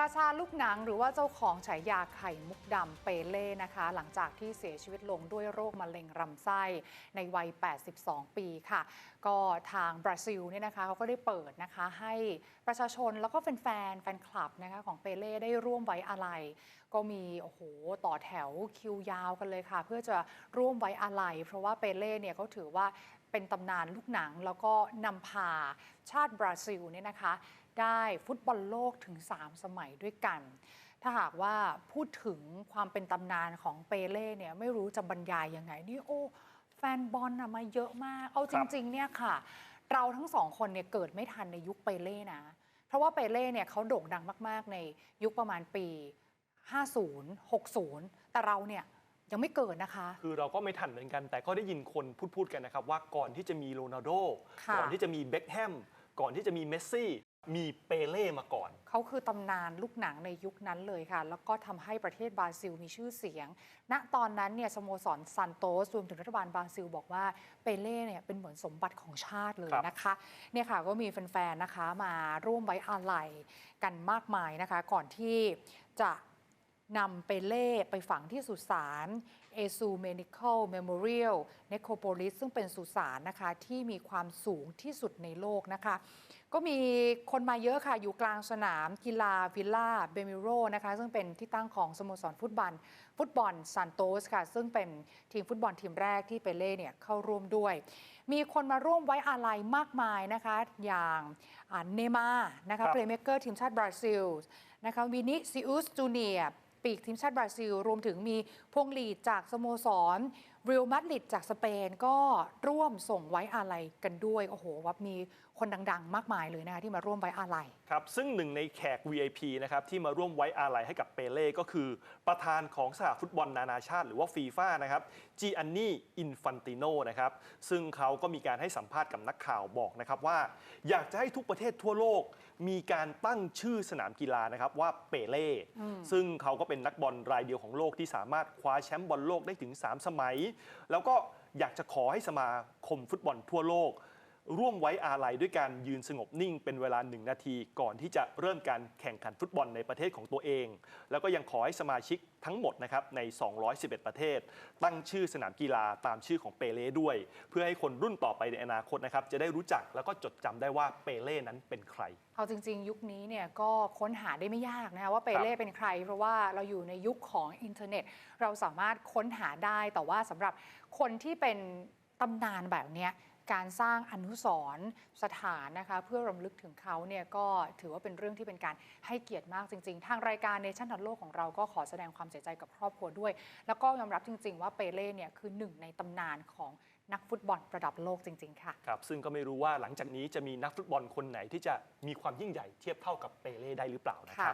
ราชาลูกหนังหรือว่าเจ้าของฉายาไข่มุกดำเปเล่นะคะ หลังจากที่เสียชีวิตลงด้วยโรคมะเร็งลำไส้ในวัย 82 ปีค่ะ ก็ทางบราซิลเนี่ยนะคะเขาก็ได้เปิดนะคะให้ประชาชนแล้วก็แฟนๆแฟนคลับนะคะของเปเล่ได้ร่วมไว้อาลัยก็มีโอ้โหต่อแถวคิวยาวกันเลยค่ะ เพื่อจะร่วมไว้อาลัยเพราะว่าเปเล่เนี่ยเขาถือว่า เป็นตำนานลูกหนัง แล้วก็นำพาชาติบราซิลเนี่ยนะคะ ได้ฟุตบอลโลกถึง 3 สมัยด้วยกัน ถ้าหากว่าพูดถึงความเป็นตำนานของเปเล่เนี่ยไม่รู้จะบรรยายยังไงนี่โอ้แฟนบอลอะมาเยอะมาก เอาจริง ๆ เนี่ยค่ะ เราทั้งสองคนเนี่ยเกิดไม่ทันในยุคเปเล่นะ เพราะว่าเปเล่เนี่ยเขาโด่งดังมาก ๆ ในยุคประมาณปี 50 60 แต่เราเนี่ย ยังไม่เกิดนะคะ คือเราก็ไม่ทันเหมือนกัน แต่ก็ได้ยินคนพูดพูดกันนะครับ ว่าก่อนที่จะมีโรนัลโดค่ะก่อนที่จะมีเบ็คแฮมก่อนที่จะมีเมสซี่มีเปเล่มาก่อน เขาคือตำนานลูกหนังในยุคนั้นเลยค่ะ แล้วก็ทำให้ประเทศบราซิลมีชื่อเสียง ณตอนนั้นเนี่ยสโมสรซันโตสรวมถึงรัฐบาลบราซิล บอกว่าเปเล่เนี่ยเป็นเหมือนสมบัติของชาติเลยครับนะคะเนี่ยค่ะก็มีแฟนๆนะคะมาร่วมไว้อาลัยกันมากมายนะคะ ก่อนที่จะ นำเปเล่ไปฝังที่สุสานเอซูเมนิคอลเมโมเรียลเนโคโปลิสซึ่งเป็นสุสานนะคะ ที่มีความสูงที่สุดในโลกนะคะ ก็มีคนมาเยอะค่ะ อยู่กลางสนามกีฬาวิลล่าเบมิโรนะคะ ซึ่งเป็นที่ตั้งของสโมสรฟุตบอล ฟุตบอลซานโตสค่ะ ซึ่งเป็นทีมฟุตบอลทีมแรกที่เปเล่เนี่ยเข้าร่วมด้วยมีคนมาร่วมไว้อาลัยมากมายนะคะ อย่างเนมาร์นะครัคะบเพลย์เมเกอร์ทีมชาติบราซิลนะคะวินิซิอุสจูเนียปีกทีมชาติบราซิล รวมถึงมีพวงหลีดจากสโมสรเรอัลมาดริดจากสเปนก็ร่วมส่งไว้อาลัยกันด้วย โอ้โหว่ามีคนดังๆ มากมายเลยนะคะที่มาร่วมไว้อาลัยครับ ซึ่งหนึ่งในแขก VIP นะครับที่มาร่วมไว้อาลัยให้กับเปเล่ก็คือประธานของสหฟุตบอลนานาชาติ หรือว่าฟีฟ่านะครับจีอันนี่อินฟันติโนนะครับซึ่งเขาก็มีการให้สัมภาษณ์กับนักข่าวบอกนะครับว่า อยากจะให้ทุกประเทศทั่วโลก มีการตั้งชื่อสนามกีฬานะครับว่าเปเล่ซึ่งเขาก็เป็นนักบอลรายเดียวของโลกที่สามารถคว้าแชมป์บอลโลกได้ถึง 3 สมัย แล้วก็อยากจะขอให้สมาคมฟุตบอลทั่วโลก ร่วมไว้อาลัยด้วยการยืนสงบนิ่งเป็นเวลาหนึ่งนาที ก่อนที่จะเริ่มการแข่งขันฟุตบอลในประเทศของตัวเอง แล้วก็ยังขอให้สมาชิกทั้งหมดนะครับใน 211 ประเทศ ตั้งชื่อสนามกีฬาตามชื่อของเปเล่ด้วย เพื่อให้คนรุ่นต่อไปในอนาคตนะครับจะได้รู้จักแล้วก็จดจำได้ว่าเปเล่นั้นเป็นใคร เอาจริง ๆ ยุคนี้เนี่ยก็ค้นหาได้ไม่ยากนะคะว่าเปเล่เป็นใคร เพราะว่าเราอยู่ในยุคของอินเทอร์เน็ต เราสามารถค้นหาได้แต่ว่าสำหรับคนที่เป็นตำนานแบบนี้ การสร้างอนุสรณ์สถานนะคะเพื่อรำลึกถึงเขาเนี่ยก็ถือว่าเป็นเรื่องที่เป็นการให้เกียรติมากจริง ๆ ทางรายการเนชั่นทันโลกของเราก็ขอแสดงความเสียใจกับครอบครัวด้วย แล้วก็ยอมรับจริง ๆ ว่าเปเล่เนี่ยคือหนึ่งในตำนานของนักฟุตบอลระดับโลกจริง ๆ ค่ะ ครับ ซึ่งก็ไม่รู้ว่าหลังจากนี้จะมีนักฟุตบอลคนไหนที่จะมีความยิ่งใหญ่เทียบเท่ากับเปเล่ได้หรือเปล่านะครับ